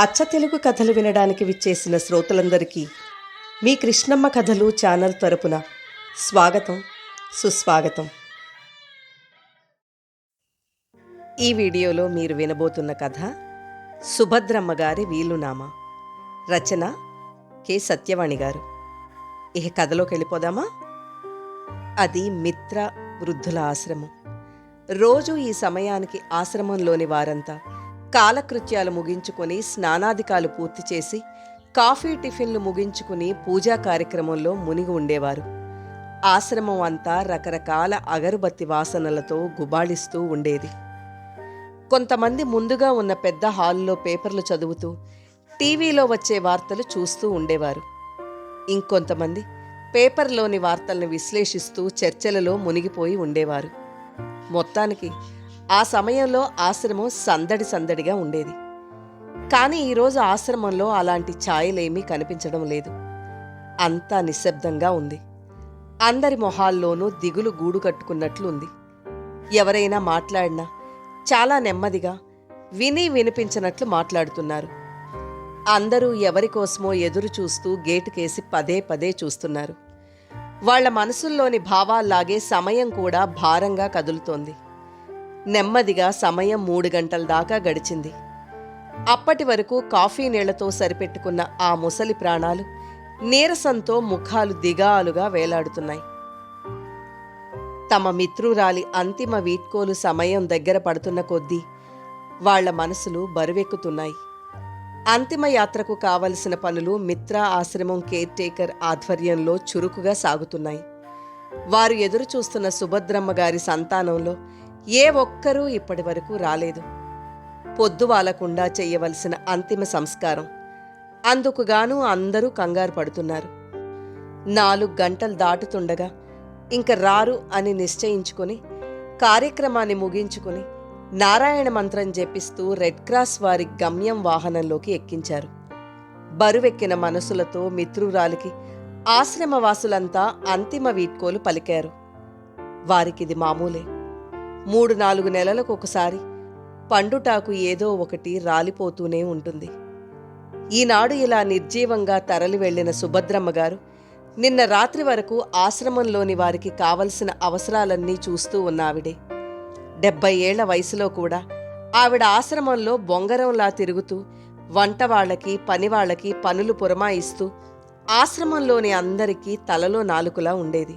అచ్చ తెలుగు కథలు వినడానికి విచ్చేసిన శ్రోతలందరికీ మీ కృష్ణమ్మ కథలు ఛానల్ తరపున స్వాగతం సుస్వాగతం. ఈ వీడియోలో మీరు వినబోతున్న కథ సుభద్రమ్మ గారి వీలునామా. రచన కె సత్యవాణి గారు. ఇక కథలోకి వెళ్ళిపోదామా? అది మిత్ర వృద్ధుల ఆశ్రమం. రోజు ఈ సమయానికి ఆశ్రమంలోని వారంతా కాలకృత్యాలు ముగించుకొని స్నానాధికాలు పూర్తి చేసి కాఫీ టిఫిన్లు ముగించుకుని పూజా కార్యక్రమంలో మునిగి ఉండేవారు. ఆశ్రమం అంతా రకరకాల అగరుబత్తి వాసనలతో గుబాళిస్తూ ఉండేది. కొంతమంది ముందుగా ఉన్న పెద్ద హాల్లో పేపర్లు చదువుతూ టీవీలో వచ్చే వార్తలు చూస్తూ ఉండేవారు. ఇంకొంతమంది పేపర్లోని వార్తల్ని విశ్లేషిస్తూ చర్చలలో మునిగిపోయి ఉండేవారు. మొత్తానికి ఆ సమయంలో ఆశ్రమం సందడి సందడిగా ఉండేది. కానీ ఈరోజు ఆశ్రమంలో అలాంటి ఛాయలేమీ కనిపించడం లేదు. అంతా నిశ్శబ్దంగా ఉంది. అందరి మొహాల్లోనూ దిగులు గూడు కట్టుకున్నట్లు ఉంది ఎవరైనా మాట్లాడినా చాలా నెమ్మదిగా విని వినిపించినట్లు మాట్లాడుతున్నారు. అందరూ ఎవరి కోసమో ఎదురు చూస్తూ గేటుకేసి పదే పదే చూస్తున్నారు. వాళ్ళ మనసుల్లోని భావాల్లాగే సమయం కూడా భారంగా కదులుతోంది. నెమ్మదిగా సమయం మూడు గంటల దాకా గడిచింది. అప్పటి వరకు కాఫీ నీళ్ళతో సరిపెట్టుకున్న ఆ ముసలి ప్రాణాలు నీరసంతో ముఖాలు దిగాలుగా వేలాడుతున్నాయి. తమ మిత్రురాలి అంతిమ వీట్కోలు సమయం దగ్గర పడుతున్న కొద్దీ వాళ్ళ మనసులు బరువెక్కుతున్నాయి. అంతిమ యాత్రకు కావలసిన పనులు మిత్ర ఆశ్రమం కేర్ టేకర్ ఆధ్వర్యంలో చురుకుగా సాగుతున్నాయి. వారు ఎదురు చూస్తున్న సుభద్రమ్మ గారి సంతానంలో ఏ ఒక్కరూ ఇప్పటి వరకు రాలేదు. పొద్దువాలకుండా చెయ్యవలసిన అంతిమ సంస్కారం. అందుకుగాను అందరూ కంగారు పడుతున్నారు. నాలుగు గంటలు దాటుతుండగా ఇంక రారు అని నిశ్చయించుకుని కార్యక్రమాన్ని ముగించుకుని నారాయణ మంత్రం జపిస్తూ రెడ్ క్రాస్ వారి గమ్యం వాహనంలోకి ఎక్కించారు. బరువెక్కిన మనసులతో మిత్రురాలికి ఆశ్రమవాసులంతా అంతిమ వీడ్కోలు పలికారు. వారికిది మామూలే. మూడు నాలుగు నెలలకు ఒకసారి పండుటాకు ఏదో ఒకటి రాలిపోతూనే ఉంటుంది. ఈనాడు ఇలా నిర్జీవంగా తరలి వెళ్ళిన సుభద్రమ్మ గారు నిన్న రాత్రి వరకు ఆశ్రమంలోని వారికి కావలసిన అవసరాలన్నీ చూస్తూ ఉన్నావిడే. డెబ్బై ఏళ్ళ వయసులో కూడా ఆవిడ ఆశ్రమంలో బొంగరంలా తిరుగుతూ వంట వాళ్ళకి పనివాళ్ళకి పనులు పురమాయిస్తూ ఆశ్రమంలోని అందరికీ తలలో నాలుకలా ఉండేది.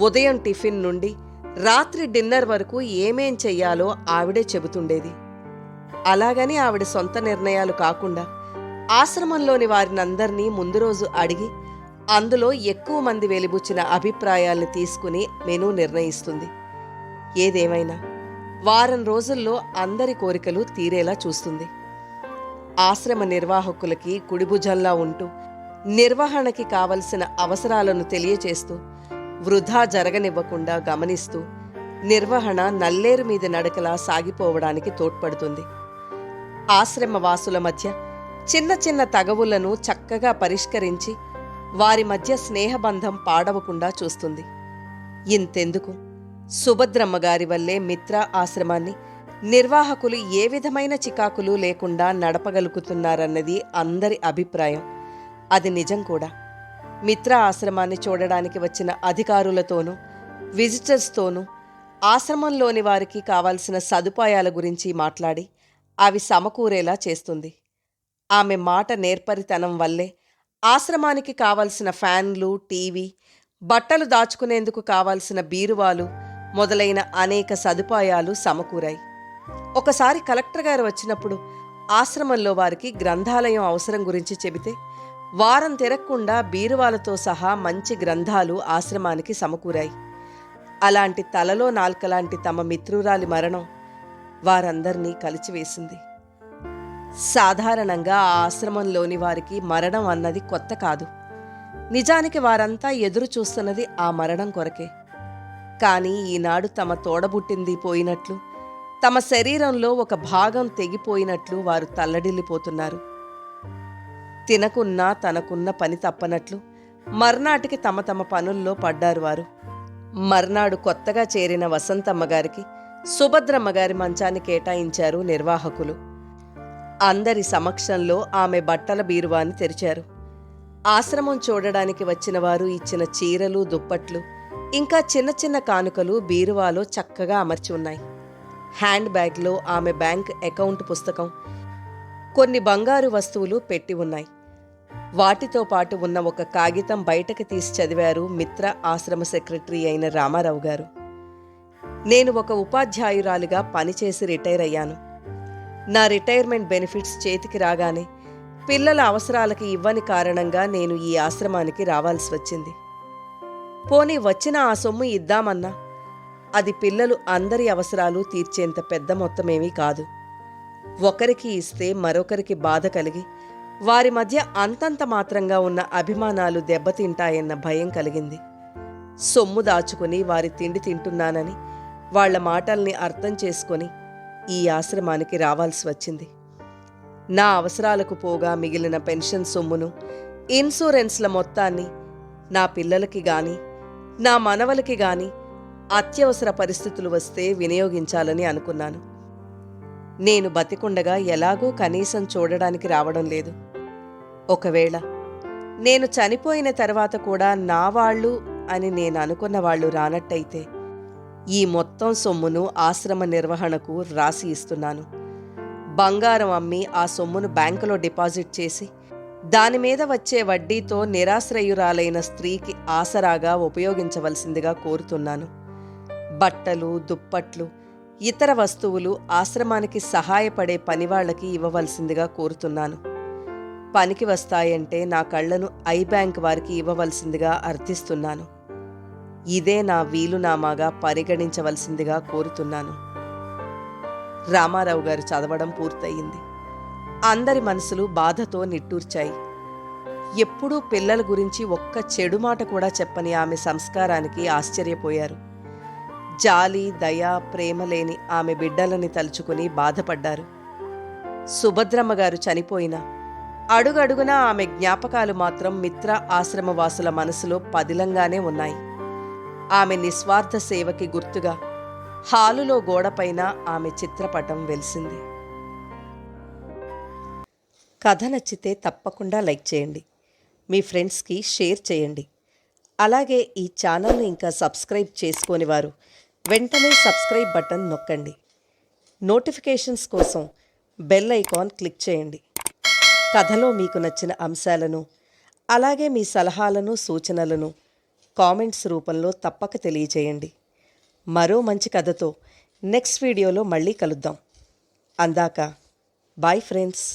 ఉదయం టిఫిన్ నుండి రాత్రి డిన్నర్ వరకు ఏమేం చెయ్యాలో ఆవిడే చెబుతుండేది. అలాగని ఆవిడ సొంత నిర్ణయాలు కాకుండా ఆశ్రమంలోని వారినందరినీ ముందు రోజు అడిగి అందులో ఎక్కువ మంది వెలిబుచ్చిన అభిప్రాయాల్ని తీసుకుని మెనూ నిర్ణయిస్తుంది. ఏదేమైనా వారం రోజుల్లో అందరి కోరికలు తీరేలా చూస్తుంది. ఆశ్రమ నిర్వాహకులకి కుడిభుజంలా ఉంటూ నిర్వహణకి కావలసిన అవసరాలను తెలియచేస్తూ వృధా జరగనివ్వకుండా గమనిస్తూ నిర్వహణ నల్లేరు మీద నడకలా సాగిపోవడానికి తోడ్పడుతుంది. ఆశ్రమ వాసుల మధ్య చిన్న చిన్న తగవులను చక్కగా పరిష్కరించి వారి మధ్య స్నేహబంధం పాడవకుండా చూస్తుంది. ఇంతెందుకు? సుభద్రమ్మ గారి వల్లే మిత్ర ఆశ్రమాన్ని నిర్వాహకులు ఏ విధమైన చికాకులు లేకుండా నడపగలుగుతున్నారన్నది అందరి అభిప్రాయం. అది నిజం కూడా. మిత్ర ఆశ్రమాన్ని చూడడానికి వచ్చిన అధికారులతోనూ విజిటర్స్తోనూ ఆశ్రమంలోని వారికి కావాల్సిన సదుపాయాల గురించి మాట్లాడి అవి సమకూరేలా చేస్తుంది. ఆమె మాట నేర్పరితనం వల్లే ఆశ్రమానికి కావలసిన ఫ్యాన్లు టీవీ బట్టలు దాచుకునేందుకు కావాల్సిన బీరువాలు మొదలైన అనేక సదుపాయాలు సమకూరాయి. ఒకసారి కలెక్టర్ గారు వచ్చినప్పుడు ఆశ్రమంలో వారికి గ్రంథాలయం అవసరం గురించి చెబితే వారం తిరగకుండా బీరువాలతో సహా మంచి గ్రంథాలు ఆశ్రమానికి సమకూరాయి. అలాంటి తలలో నాల్కలాంటి తమ మిత్రురాలి మరణం వారందర్నీ కలిచివేసింది. సాధారణంగా ఆ ఆశ్రమంలోని వారికి మరణం అన్నది కొత్త కాదు. నిజానికి వారంతా ఎదురు చూస్తున్నది ఆ మరణం కొరకే. కానీ ఈనాడు తమ తోడబుట్టింది పోయినట్లు తమ శరీరంలో ఒక భాగం తెగిపోయినట్లు వారు తల్లడిల్లిపోతున్నారు. తినకున్నా తనకున్న పని తప్పనట్లు మర్నాటికి తమ తమ పనుల్లో పడ్డారు వారు. మర్నాడు కొత్తగా చేరిన వసంతమ్మ గారికి సుభద్రమ్మ గారి మంచాన్ని కేటాయించారు నిర్వాహకులు. అందరి సమక్షంలో ఆమె బట్టల బీరువాని తెరిచారు. ఆశ్రమం చూడడానికి వచ్చిన వారు ఇచ్చిన చీరలు దుప్పట్లు ఇంకా చిన్న చిన్న కానుకలు బీరువాలో చక్కగా అమర్చి ఉన్నాయి. హ్యాండ్ బ్యాగ్లో ఆమె బ్యాంక్ అకౌంట్ పుస్తకం కొన్ని బంగారు వస్తువులు పెట్టి ఉన్నాయి. వాటితో పాటు ఉన్న ఒక కాగితం బయటకు తీసి చదివారు మిత్ర ఆశ్రమ సెక్రటరీ అయిన రామారావు గారు. నేను ఒక ఉపాధ్యాయురాలిగా పనిచేసి రిటైర్ అయ్యాను. నా రిటైర్మెంట్ బెనిఫిట్స్ చేతికి రాగానే పిల్లల అవసరాలకి ఇవ్వని కారణంగా నేను ఈ ఆశ్రమానికి రావాల్సి వచ్చింది. పోనీ వచ్చిన ఆ సొమ్ము ఇద్దామన్నా? అది పిల్లలు అందరి అవసరాలు తీర్చేంత పెద్ద మొత్తమేమీ కాదు. ఒకరికి ఇస్తే మరొకరికి బాధ కలిగి వారి మధ్య అంతంత మాత్రంగా ఉన్న అభిమానాలు దెబ్బతింటాయన్న భయం కలిగింది. సొమ్ము దాచుకుని వారి తిండి తింటున్నానని వాళ్ళ మాటల్ని అర్థం చేసుకొని ఈ ఆశ్రమానికి రావాల్సి వచ్చింది. నా అవసరాలకు పోగా మిగిలిన పెన్షన్ సొమ్మును ఇన్సూరెన్స్ల మొత్తాన్ని నా పిల్లలకి గాని నా మనవలకి గాని అత్యవసర పరిస్థితులు వస్తే వినియోగించాలని అనుకున్నాను. నేను బతికుండగా ఎలాగూ కనీసం చూడడానికి రావడం లేదు. ఒకవేళ నేను చనిపోయిన తర్వాత కూడా నా వాళ్ళు అని నేను అనుకున్న వాళ్ళు రానట్టయితే ఈ మొత్తం సొమ్మును ఆశ్రమ నిర్వహణకు రాసి ఇస్తున్నాను. బంగారం అమ్మి ఆ సొమ్మును బ్యాంకులో డిపాజిట్ చేసి దాని మీద వచ్చే వడ్డీతో నిరాశ్రయురాలైన స్త్రీకి ఆసరాగా ఉపయోగించవలసిందిగా కోరుతున్నాను. బట్టలు దుప్పట్లు ఇతర వస్తువులు ఆశ్రమానికి సహాయపడే పనివాళ్ళకి ఇవ్వవలసిందిగా కోరుతున్నాను. పనికి వస్తాయంటే నా కళ్ళను ఐ బ్యాంక్ వారికి ఇవ్వవలసిందిగా అర్థిస్తున్నాను. ఇదే నా వీలునామాగా పరిగణించవలసిందిగా కోరుతున్నాను. రామారావు గారు చదవడం పూర్తయింది. అందరి మనసులు బాధతో నిట్టూర్చాయి. ఎప్పుడూ పిల్లల గురించి ఒక్క చెడు మాట కూడా చెప్పని ఆమె సంస్కారానికి ఆశ్చర్యపోయారు. జాలి దయ ప్రేమ లేని ఆమె బిడ్డలని తలుచుకుని బాధపడ్డారు. సుభద్రమ్మ గారు చనిపోయినా అడుగడుగునా ఆమె జ్ఞాపకాలు మాత్రం మిత్ర ఆశ్రమవాసుల మనసులో పదిలంగానే ఉన్నాయి. ఆమె నిస్వార్థ సేవకి గుర్తుగా హాలులో గోడపైన ఆమె చిత్రపటం వెలిసింది. కథ నచ్చితే తప్పకుండా లైక్ చేయండి. మీ ఫ్రెండ్స్కి షేర్ చేయండి. అలాగే ఈ ఛానల్ని ఇంకా సబ్స్క్రైబ్ చేసుకోని వారు వెంటనే సబ్స్క్రైబ్ బటన్ నొక్కండి. నోటిఫికేషన్స్ కోసం బెల్ ఐకాన్ క్లిక్ చేయండి. కథలో మీకు నచ్చిన అంశాలను అలాగే మీ సలహాలను సూచనలను కామెంట్స్ రూపంలో తప్పక తెలియచేయండి. మరో మంచి కథతో నెక్స్ట్ వీడియోలో మళ్ళీ కలుద్దాం. అందాక బాయ్ ఫ్రెండ్స్.